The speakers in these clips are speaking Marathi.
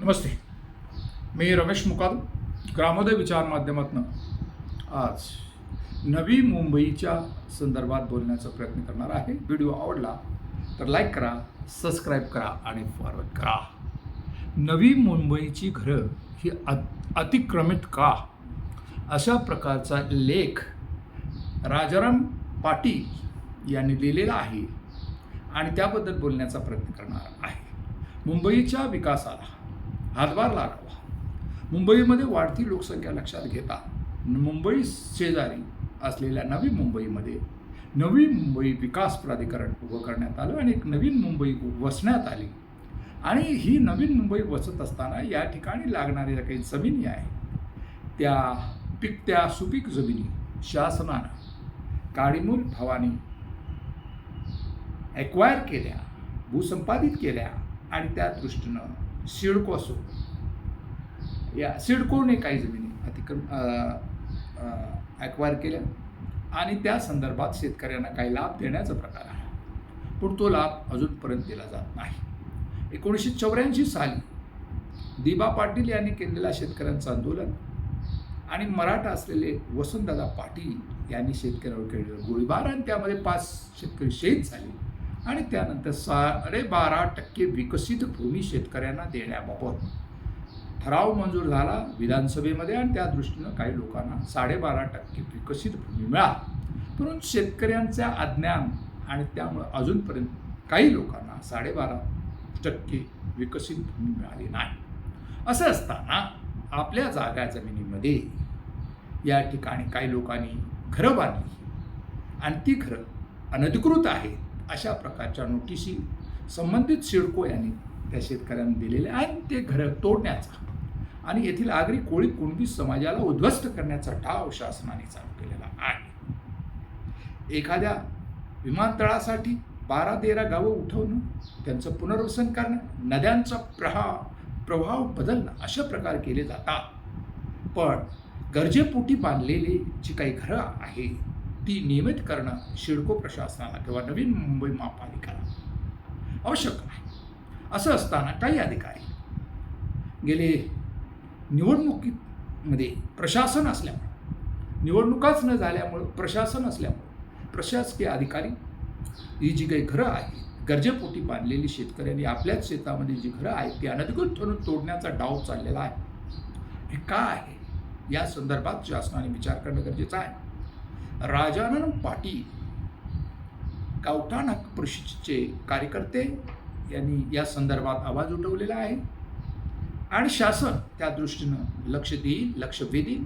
नमस्ते. मी रमेश मुकाद ग्रामोदय विचार माध्यमातून आज नवी मुंबईच्या संदर्भात बोलण्याचा प्रयत्न करणार आहे. व्हिडिओ आवडला तर लाईक करा सबस्क्राईब करा आणि फॉरवर्ड करा. नवी मुंबईची घरं ही अत अतिक्रमित का? अशा प्रकारचा लेख राजाराम पाटील यांनी लिहिलेला आहे आणि त्याबद्दल बोलण्याचा प्रयत्न करणार आहे. मुंबईच्या विकासाला हातभार लागावा. मुंबईमध्ये वाढती लोकसंख्या लक्षात घेता मुंबई शेजारी असलेल्या नवी मुंबईमध्ये नवी मुंबई विकास प्राधिकरण उभं करण्यात आलं आणि एक नवीन मुंबई वसण्यात आली. आणि ही नवीन मुंबई वसत असताना या ठिकाणी लागणाऱ्या ज्या काही जमिनी आहे त्या पिकत्या सुपीक जमिनी शासनानं काळीमूल भावानी ॲक्वायर केल्या भूसंपादित केल्या आणि त्या दृष्टीनं सिडको असो या सिडकोने काही जमिनी अतिक्रम ॲक्वायर केल्या आणि त्या संदर्भात शेतकऱ्यांना काही लाभ देण्याचा प्रकार आहे. पण तो लाभ अजूनपर्यंत दिला जात नाही. एकोणीसशे चौऱ्याऐंशी साली दिबा पाटील यांनी केलेला शेतकऱ्यांचं आंदोलन आणि मराठा असलेले वसंतदादा पाटील यांनी शेतकऱ्यावर केलेलं गोळीबार आणि त्यामध्ये पाच शेतकरी शहीद झाले. आणि त्यानंतर साडेबारा टक्के विकसित भूमी शेतकऱ्यांना देण्याबाबत ठराव मंजूर झाला विधानसभेमध्ये आणि त्या दृष्टीनं काही लोकांना साडेबारा टक्के विकसित भूमी मिळाली. परंतु शेतकऱ्यांच्या अज्ञान आणि त्यामुळं अजूनपर्यंत काही लोकांना साडेबारा टक्के विकसित भूमी मिळाली नाही. असं असताना आपल्या जागा जमिनीमध्ये या ठिकाणी काही लोकांनी घरं बांधली. आणि ती घरं अनधिकृत आहेत. अशा प्रकारच्या नोटिसी संबंधित सिडको यांनी त्या शेतकऱ्यांना दिलेल्या आहेत ते घरं तोडण्याचा आणि येथील आगरी कोळी कुणबी समाजाला उद्ध्वस्त करण्याचा डाव शासनाने चालू केलेला आहे. एखाद्या विमानतळासाठी बारा तेरा गावं उठवणं त्यांचं पुनर्वसन करणं नद्यांचा प्रहा प्रभाव बदलणं अशा प्रकार केले जातात. पण गरजेपोटी बांधलेली जी काही घरं आहे ती नियमित करणं शिडको प्रशासनाला किंवा नवीन मुंबई महापालिकेला आवश्यक आहे. असं असताना काही अधिकारी गेले निवडणुकीमध्ये प्रशासन असल्यामुळे निवडणुकाच न झाल्यामुळं प्रशासन असल्यामुळं प्रशासकीय अधिकारी ही जी काही घरं आहेत गरजेपोटी बांधलेली शेतकऱ्यांनी आपल्याच शेतामध्ये जी घरं आहेत ती अनधिकृत ठरून तोडण्याचा डाव चाललेला आहे. हे का आहे? या संदर्भात शासनाने विचार करणं गरजेचं आहे. राजानन पाटील गावठाण हक्क परिषदेचे कार्यकर्ते यांनी या संदर्भात आवाज उठवलेला आहे. आणि शासन त्या दृष्टीनं लक्ष देईल लक्ष वेधील.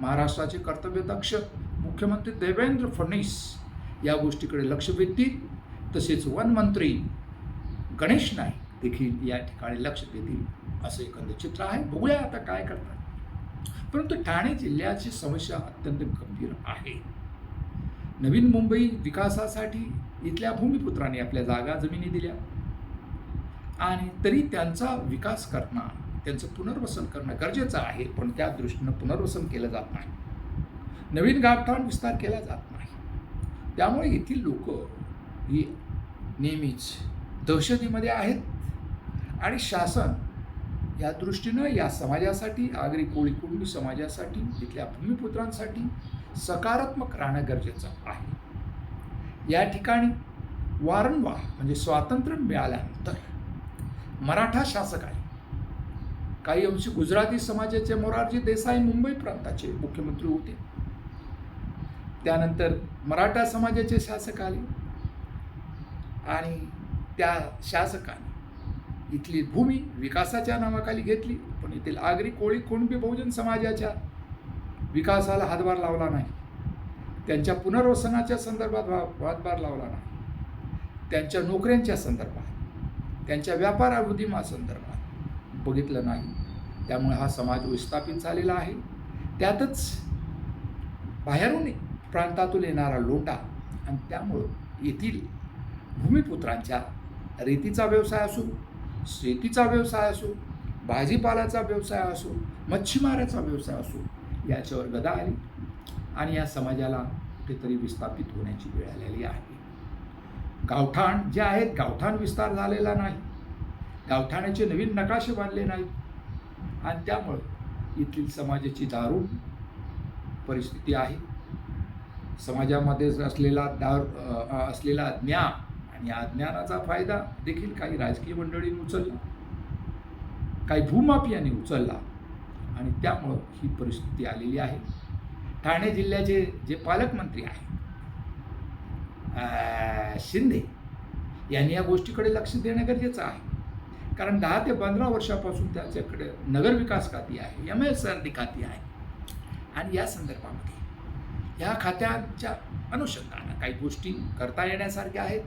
महाराष्ट्राचे कर्तव्यदक्ष मुख्यमंत्री देवेंद्र फडणवीस या गोष्टीकडे लक्ष वेधतील. तसेच वनमंत्री गणेश नाईक देखील या ठिकाणी लक्ष देतील असं एकंदर चित्र आहे. बघूया आता काय करतात. परंतु ठाणे जिल्ह्याची समस्या अत्यंत गंभीर आहे. नवीन मुंबई विकासासाठी इथल्या भूमिपुत्रांनी आपल्या जागा जमिनी दिल्या. आणि तरी त्यांचा विकास करणं त्यांचं पुनर्वसन करणं गरजेचं आहे पण त्या दृष्टीनं पुनर्वसन केलं जात नाही. नवीन गावठाण विस्तार केला जात नाही. त्यामुळे येथील लोक ही नेहमीच दहशतीमध्ये आहेत आणि शासन या दृष्टीनं या समाजासाठी आगरी कोळी कुणबी समाजासाठी इथल्या भूमिपुत्रांसाठी सकारात्मक राहणं गरजेचं आहे. या ठिकाणी वारंवार म्हणजे स्वातंत्र्य मिळाल्यानंतर मराठा शासक आहे काही अंशी गुजराती समाजाचे मोरारजी देसाई मुंबई प्रांताचे मुख्यमंत्री होते. त्यानंतर मराठा समाजाचे शासक आले. आणि त्या शासकाने इथली भूमी विकासाच्या नावाखाली घेतली. पण येथील आगरी कोळी कुणबी बहुजन समाजाच्या विकासाला हातभार लावला नाही. त्यांच्या पुनर्वसनाच्या संदर्भात वा- हातभार लावला नाही. त्यांच्या नोकऱ्यांच्या संदर्भात त्यांच्या व्यापार संदर्भात बघितलं नाही. त्यामुळे हा समाज विस्थापित झालेला आहे. त्यातच बाहेरून प्रांतातून येणारा लोटा आणि त्यामुळं येथील भूमिपुत्रांच्या रेतीचा व्यवसाय असो शेतीचा व्यवसाय असो भाजीपाल्याचा व्यवसाय असो मच्छीमाराचा व्यवसाय असो याच्यावर गदा आली. आणि या समाजाला कुठेतरी विस्थापित होण्याची वेळ आलेली आहे. गावठाण जे आहेत गावठाण विस्तार झालेला नाही. गावठाणाचे नवीन नकाशे बांधले नाहीत. आणि त्यामुळं येथील समाजाची दारुण परिस्थिती आहे. समाजामध्ये असलेला दार असलेला ज्ञान आणि या ज्ञानाचा फायदा देखील काही राजकीय मंडळींनी उचलला. काही भूमाफियांनी उचलला. आणि त्यामुळं ही परिस्थिती आलेली आहे. ठाणे जिल्ह्याचे जे पालकमंत्री आहेत शिंदे यांनी या गोष्टीकडे लक्ष देणं गरजेचं आहे. कारण दहा ते पंधरा वर्षापासून त्याच्याकडे नगरविकास खाती आहे एम एस आर डी खाती आहे. आणि या संदर्भामध्ये या खात्यांच्या अनुषंगानं काही गोष्टी करता येण्यासारख्या आहेत.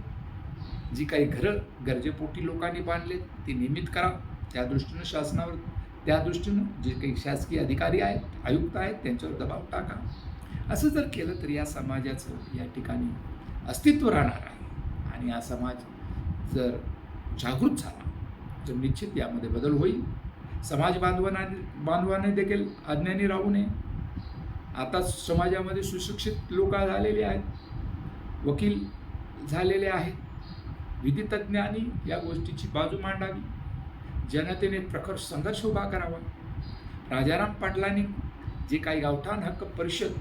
जी काही घरं गरजेपोटी लोकांनी बांधलेत ती नियमित करा. त्या दृष्टीनं शासनावर त्या दृष्टीनं जे काही शासकीय अधिकारी आहेत आयुक्त आहेत त्यांच्यावर दबाव टाका. असं जर केलं तर या समाजाचं या ठिकाणी अस्तित्व राहणार आहे. आणि हा समाज जर जागृत झाला तर निश्चित यामध्ये बदल होईल. समाज बांधवांना बांधवाने देखील अज्ञानी राहू नये. आता समाजामध्ये सुशिक्षित लोक झालेले आहेत वकील झालेले आहेत. विधितज्ञांनी या गोष्टीची बाजू मांडावी. जनतेने प्रखर संघर्ष उभा करावा. राजाराम पाटलांनी जे काही गावठाण हक्क परिषद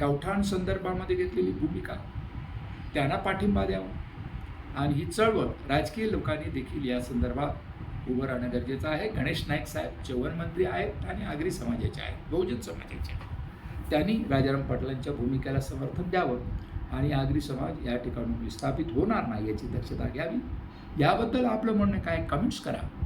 गावठाण संदर्भामध्ये घेतलेली भूमिका त्यांना पाठिंबा द्यावा. आणि ही चळवळ राजकीय लोकांनी देखील या संदर्भात उभं राहणं गरजेचं आहे. गणेश नाईक साहेब चव्हाण मंत्री आहेत आणि आगरी समाजाचे आहेत बहुजन समाजाचे आहेत. त्यांनी राजाराम पाटलांच्या भूमिकेला समर्थन द्यावं आणि आगरी समाज या ठिकाणी विस्थापित होणार नाही याची दक्षता घ्यावी. याबद्दल आपलं म्हणणं काय? कमेंट्स करा.